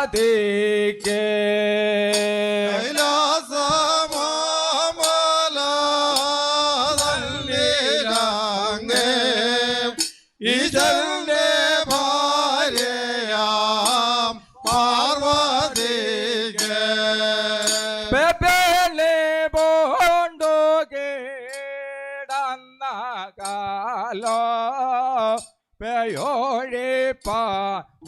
രാധേക്ക് കാലോ പേയോഴേ പ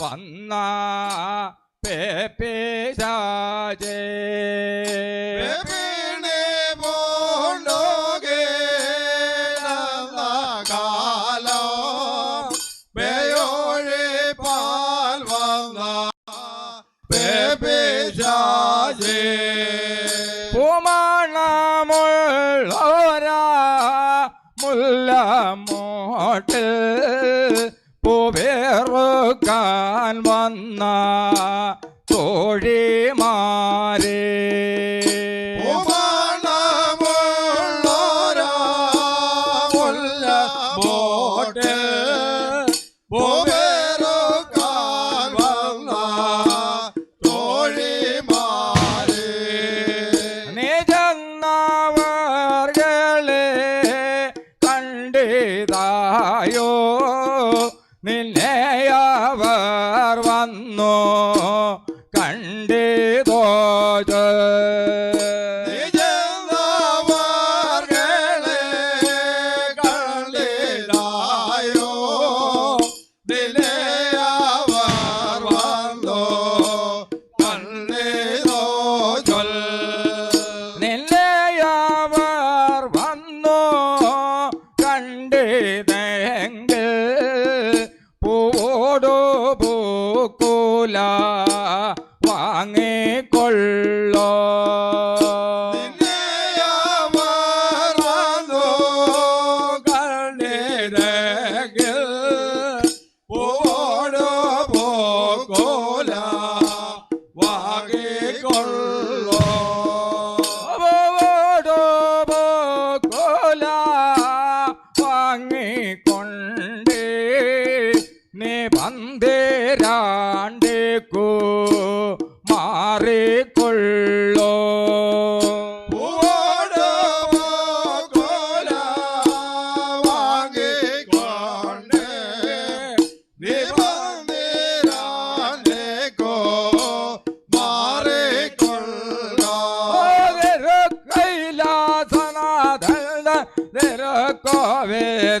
വന്ന Pepe ആയോ നിന്നെ રે કહવે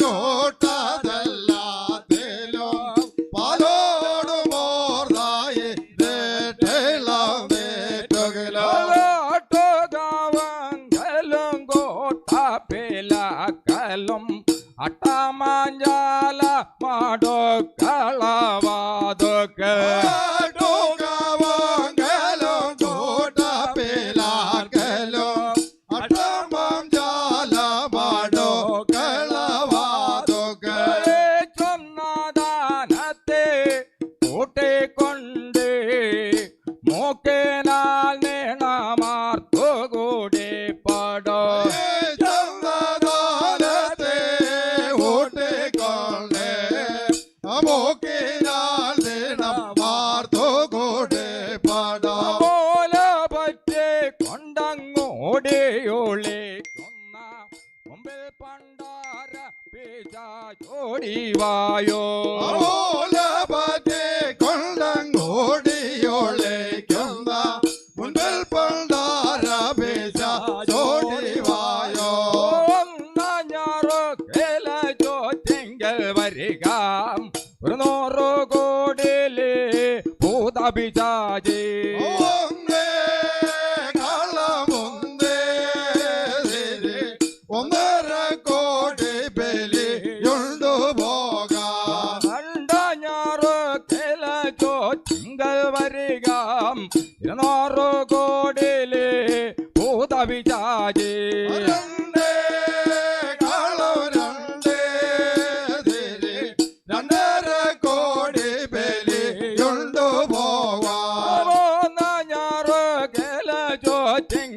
ಜೋಟದಲ್ಲೋ அட்டமாஞ்சால மாடோ களவாதோக்க Viva yo.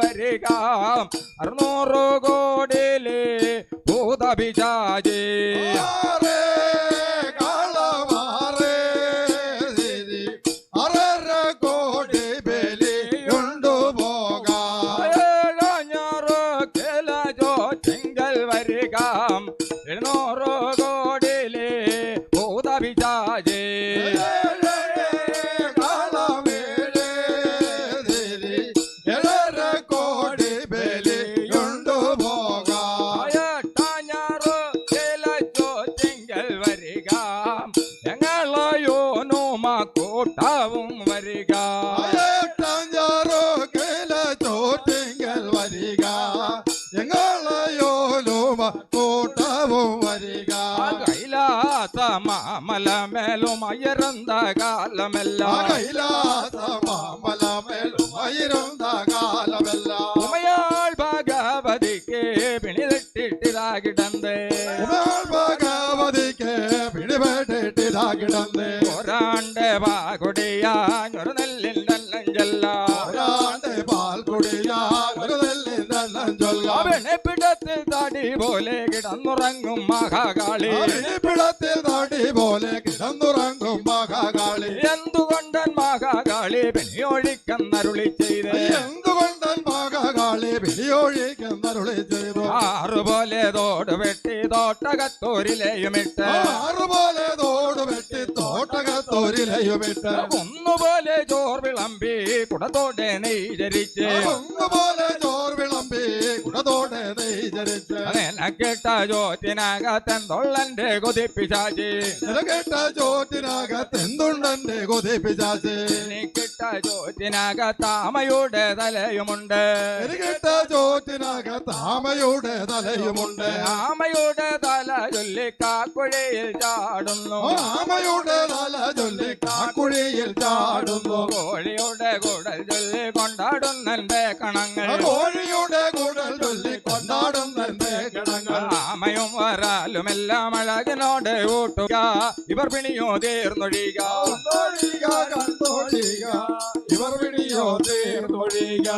വരിക അറുന്നൂറ് കോടിയിലെ ഭൂതപിശാചി கூட்டவும் வருகா. கைலாச மாமல மேலும் அயர்ந்த காலமெல்லாம். கைலாச மாமல மேலும் அயர்ந்த காலமெல்லாம். உமையாள் பகவதிக்கு பிணிதட்டிட்டிதா கிடந்தே. உமையாள் பகவதிக்கு பிணிபட்டிட்டிதா ஒராண்ட பாகுடியா ஒரு நெல்லின் ஒராண்ட பால் குடியா ஒரு പിടത്തിൽ തടി പോലെ കിടന്നുറങ്ങും മഹാകാളി. പിടത്തിൽ താടി പോലെ കിടന്നുറങ്ങും മഹാകാളി. എന്തുകൊണ്ടൻ മഹാകാളി പിണിയൊഴിക്കെന്നരുളി ചെയ്ത്? എന്തുകൊണ്ടൻ മഹാകാളി ബലിയൊഴിക്കുന്നരുളി ചെയ്തു? ആറുപോലെ തോട് വെട്ടി തോട്ടകത്തോരിലെയുമിട്ട്. ആറുപോലെ തോട് വെട്ടി തോട്ടകത്തോരിലയുമിട്ട് ഒന്നുപോലെ ചോർ വിളമ്പി കുടത്തോടെ നെയ്ചരിച്ച്. ഒന്നുപോലെ ചോർ വിളമ്പി കുടത്തോടെ നെയ്ചരിച്ച്. നിനക്കിട്ട ചോറ്റിനകത്തെന്തൊള്ളന്റെ കൊതിപ്പിശാചി. നിലകെട്ട ചോറ്റിനകത്ത് എന്തുണ്ടെന്റെ കൊതിപ്പിച്ചാച്ച് എനിക്കിട്ട ചോറ്റിനകത്താമയുടെ തലയുമുണ്ട്. നിലകെട്ട ചോറ്റിനകത്താമയുടെ തലയുമുണ്ട്. ആമയുടെ തല ചൊല്ലിക്കാക്കുഴയിൽ ചാടുന്നു. ആമയുടെ തല ചൊല്ലി കാക്കുഴിയിൽ ചാടുന്നു. കോഴിയുടെ കുടൽ ചൊല്ലി കൊണ്ടാടുന്നെന്റെ കണങ്ങൾ കോഴിയുടെ കുടൽ ചൊല്ലി കൊണ്ടാടുന്നെന്റെ കണങ്ങൾ ആമ ആമയും വരാലും എല്ലാം അഴകിനോട് ഊട്ടുക. ഇവർ പിണിയോ തീർന്നൊഴിക കണ്ടോഴിക കണ്ടോഴിക ഇവർ പിടിയോ തീർന്നൊഴിക